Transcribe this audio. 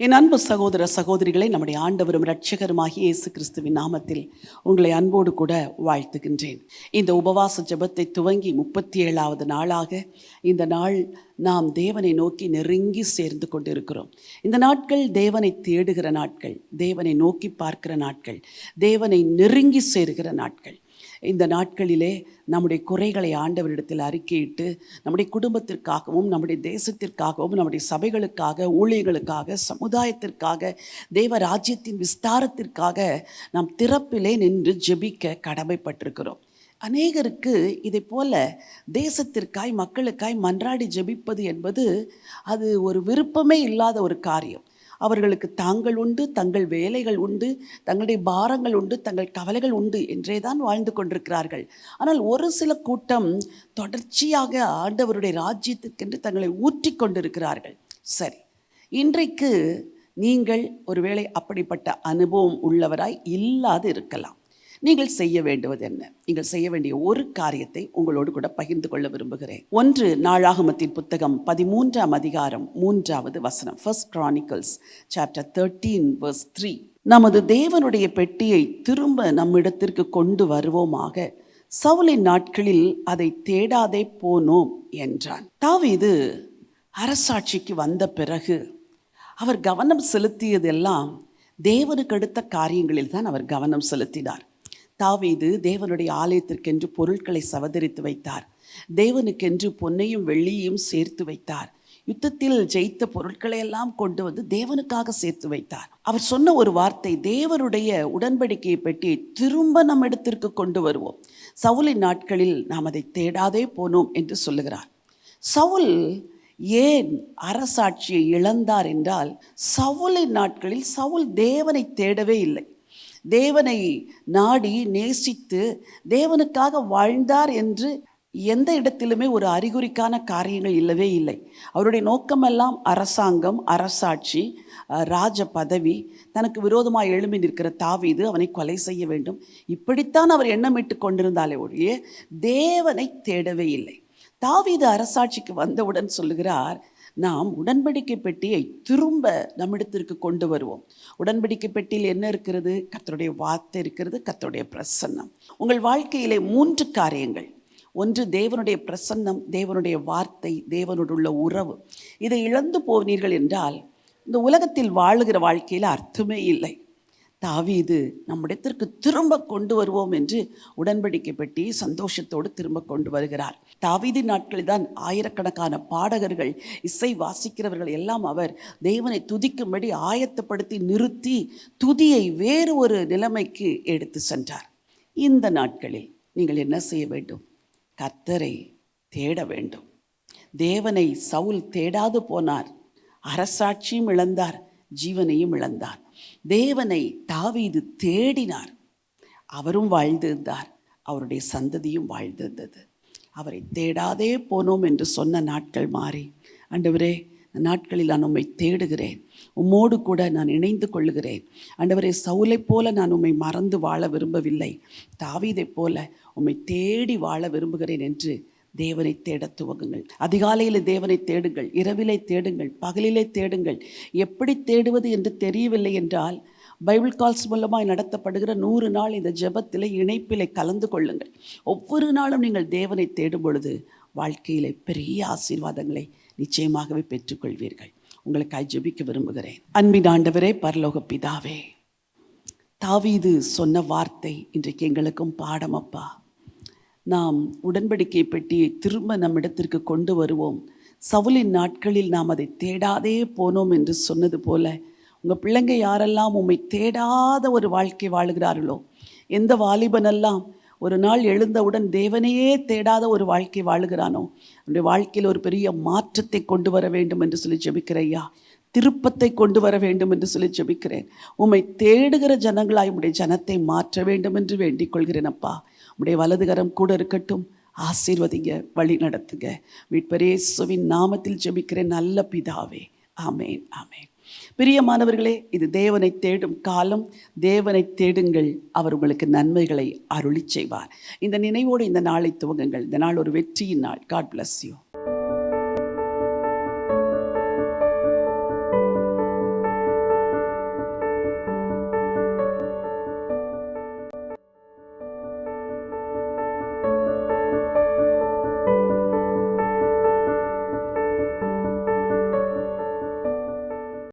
என் அன்பு சகோதர சகோதரிகளை நம்முடைய ஆண்டவரும் இரட்சகருமாகிய இயேசு கிறிஸ்துவின் நாமத்தில் உங்களை அன்போடு கூட வாழ்த்துகின்றேன். இந்த உபவாச ஜெபத்தை துவங்கி முப்பத்தி ஏழாவது நாளாக இந்த நாள் நாம் தேவனை நோக்கி நெருங்கி சேர்ந்து கொண்டிருக்கிறோம். இந்த நாட்கள் தேவனை தேடுகிற நாட்கள் தேவனை நோக்கி பார்க்கிற நாட்கள் தேவனை நெருங்கி சேர்கிற நாட்கள். இந்த நாட்களிலே நம்முடைய குறைகளை ஆண்டவரிடத்தில் அறிக்கையிட்டு நம்முடைய குடும்பத்திற்காகவும் நம்முடைய தேசத்திற்காகவும் நம்முடைய சபைகளுக்காக ஊழியர்களுக்காக சமுதாயத்திற்காக தேவ ராஜ்யத்தின் விஸ்தாரத்திற்காக நாம் திறப்பிலே நின்று ஜெபிக்க கடமைப்பட்டிருக்கிறோம். அநேகருக்கு இதை போல தேசத்திற்காய் மக்களுக்காய் மன்றாடி ஜெபிப்பது என்பது அது ஒரு விருப்பமே இல்லாத ஒரு காரியம். அவர்களுக்கு தாங்கள் உண்டு தங்கள் வேலைகள் உண்டு தங்களுடைய பாரங்கள் உண்டு தங்கள் கவலைகள் உண்டு என்றே தான் வாழ்ந்து கொண்டிருக்கிறார்கள். ஆனால் ஒரு சில கூட்டம் தொடர்ச்சியாக ஆண்டவருடைய ராஜ்யத்திற்கென்று தங்களை ஊற்றி கொண்டிருக்கிறார்கள். சரி இன்றைக்கு நீங்கள் ஒருவேளை அப்படிப்பட்ட அனுபவம் உள்ளவராய் இல்லாது இருக்கலாம். நீங்கள் செய்ய வேண்டுவது என்ன? நீங்கள் செய்ய வேண்டிய ஒரு காரியத்தை உங்களோடு கூட பகிர்ந்து கொள்ள விரும்புகிறேன். ஒன்று நாளாகமத்தின் புத்தகம் பதிமூன்றாம் அதிகாரம் மூன்றாவது வசனம். First chronicles chapter thirteen verse three நமது தேவனுடைய பெட்டியை திரும்ப நம்மிடத்திற்கு கொண்டு வருவோமாக. சவுலின் நாட்களில் அதை தேடாதே போனோம் என்றான். தாவீது அரசாட்சிக்கு வந்த பிறகு அவர் கவனம் செலுத்தியதெல்லாம் தேவனுக்கு அடுத்த காரியங்களில் தான் அவர் கவனம் செலுத்தினார். தாவீது தேவனுடைய ஆலயத்திற்கென்று பொருட்களை சவதரித்து வைத்தார். தேவனுக்கென்று பொன்னையும் வெள்ளியையும் சேர்த்து வைத்தார். யுத்தத்தில் ஜெயித்த பொருட்களை எல்லாம் கொண்டு வந்து தேவனுக்காக சேர்த்து வைத்தார். அவர் சொன்ன ஒரு வார்த்தை தேவனுடைய உடன்படிக்கையை பற்றி திரும்ப நம் இடத்திற்கு கொண்டு வருவோம். சவுலின் நாட்களில் நாம் அதை தேடாதே போனோம் என்று சொல்லுகிறார். சவுல் ஏன் அரசாட்சியை இழந்தார் என்றால் சவுலின் நாட்களில் சவுல் தேவனை தேடவே இல்லை. தேவனை நாடி நேசித்து தேவனுக்காக வாழ்ந்தார் என்று எந்த இடத்திலுமே ஒரு அறிகுறிக்கான காரியங்கள் இல்லவே இல்லை. அவருடைய நோக்கமெல்லாம் அரசாங்கம் அரசாட்சி ராஜ பதவி தனக்கு விரோதமாக எழும்பி நிற்கிற தாவீது அவனை கொலை செய்ய வேண்டும். இப்படித்தான் அவர் எண்ணமிட்டு கொண்டிருந்தாலே ஒழிய தேவனை தேடவே இல்லை. தாவீது அரசாட்சிக்கு வந்தவுடன் சொல்லுகிறார் நாம் உடன்படிக்கை பெட்டியை திரும்ப நம்மிடத்திற்கு கொண்டு வருவோம். உடன்படிக்கை பெட்டியில் என்ன இருக்கிறது? கத்தருடைய வார்த்தை இருக்கிறது கத்தருடைய பிரசன்னம். உங்கள் வாழ்க்கையிலே மூன்று காரியங்கள். ஒன்று தேவனுடைய பிரசன்னம் தேவனுடைய வார்த்தை தேவனோடுள்ள உறவு. இதை இழந்து போனீர்கள் என்றால் இந்த உலகத்தில் வாழுகிற வாழ்க்கையில் அர்த்தமே இல்லை. தாவீது நம்மிடத்திற்கு திரும்ப கொண்டு வருவோம் என்று உடன்படிக்கை பெட்டி சந்தோஷத்தோடு திரும்ப கொண்டு வருகிறார். தாவீதி நாட்களில் தான் ஆயிரக்கணக்கான பாடகர்கள் இசை வாசிக்கிறவர்கள் எல்லாம் அவர் தேவனை துதிக்கும்படி ஆயத்தப்படுத்தி நிறுத்தி துதியை வேறு ஒரு நிலைமைக்கு எடுத்து சென்றார். இந்த நாட்களில் நீங்கள் என்ன செய்ய வேண்டும்? கத்தரை தேட வேண்டும். தேவனை சவுல் தேடாது போனார். அரசாட்சியும் இழந்தார். ஜீவனையும் இழந்தார். தேவனை தாவீது தேடினார். அவரும் வாழ்ந்திருந்தார். அவருடைய சந்ததியும் வாழ்ந்திருந்தது. அவரை தேடாதே போனோம் என்று சொன்ன நாட்கள் மாறி. ஆண்டவரே நாட்களில் நான் உம்மை தேடுகிறேன். உம்மோடு கூட நான் இணைந்து கொள்ளுகிறேன். ஆண்டவரே சவுலைப் போல நான் உம்மை மறந்து வாழ விரும்பவில்லை. தாவீதைப் போல உம்மை தேடி வாழ விரும்புகிறேன் என்று தேவனை தேட துவங்குங்கள். அதிகாலையில் தேவனை தேடுங்கள். இரவிலே தேடுங்கள். பகலிலே தேடுங்கள். எப்படி தேடுவது என்று தெரியவில்லை என்றால் பைபிள் கால்ஸ் மூலமாய் நடத்தப்படுகிற நூறு நாள் இந்த ஜெபத்தில் இணைப்பிலே கலந்து கொள்ளுங்கள். ஒவ்வொரு நாளும் நீங்கள் தேவனை தேடும் பொழுது வாழ்க்கையிலே பெரிய ஆசீர்வாதங்களை நிச்சயமாகவே பெற்றுக்கொள்வீர்கள். உங்களுக்காய் ஜெபிக்க விரும்புகிறேன். அன்பின் ஆண்டவரே பரலோக பிதாவே தாவீது சொன்ன வார்த்தை இன்றைக்கு எங்களுக்கும் பாடம் அப்பா நாம் உடன்படிக்கை பெட்டியை திரும்ப நம்மிடத்திற்கு கொண்டு வருவோம். சவுலின் நாட்களில் நாம் அதை தேடாதே போனோம் என்று சொன்னது போல உங்கள் பிள்ளைங்க யாரெல்லாம் உம்மை தேடாத ஒரு வாழ்க்கை வாழுகிறார்களோ எந்த வாலிபனெல்லாம் ஒரு நாள் எழுந்தவுடன் தேவனையே தேடாத ஒரு வாழ்க்கை வாழுகிறானோ அவனுடைய வாழ்க்கையில் ஒரு பெரிய மாற்றத்தை கொண்டு வர வேண்டும் என்று சொல்லி ஜெபிக்கிறையா திருப்பத்தை கொண்டு வர வேண்டும் என்று சொல்லி ஜெபிக்கிறேன். உம்மை தேடுகிற ஜனங்களாய் உடைய ஜனத்தை மாற்ற வேண்டும் என்று வேண்டிக் கொள்கிறேன் அப்பா. உடைய வலதுகரம் கூட இருக்கட்டும். ஆசீர்வதிங்க வழி நடத்துங்க. மீட்பரேசுவின் நாமத்தில் ஜெபிக்கிறேன் நல்ல பிதாவே. ஆமேன் ஆமேன். பிரியமானவர்களே இது தேவனை தேடும் காலம். தேவனை தேடுங்கள். அவர் உங்களுக்கு நன்மைகளை அருளி செய்வார். இந்த நினைவோடு இந்த நாளை துவங்குங்கள். இந்த நாள் ஒரு வெற்றியின் நாள். God bless you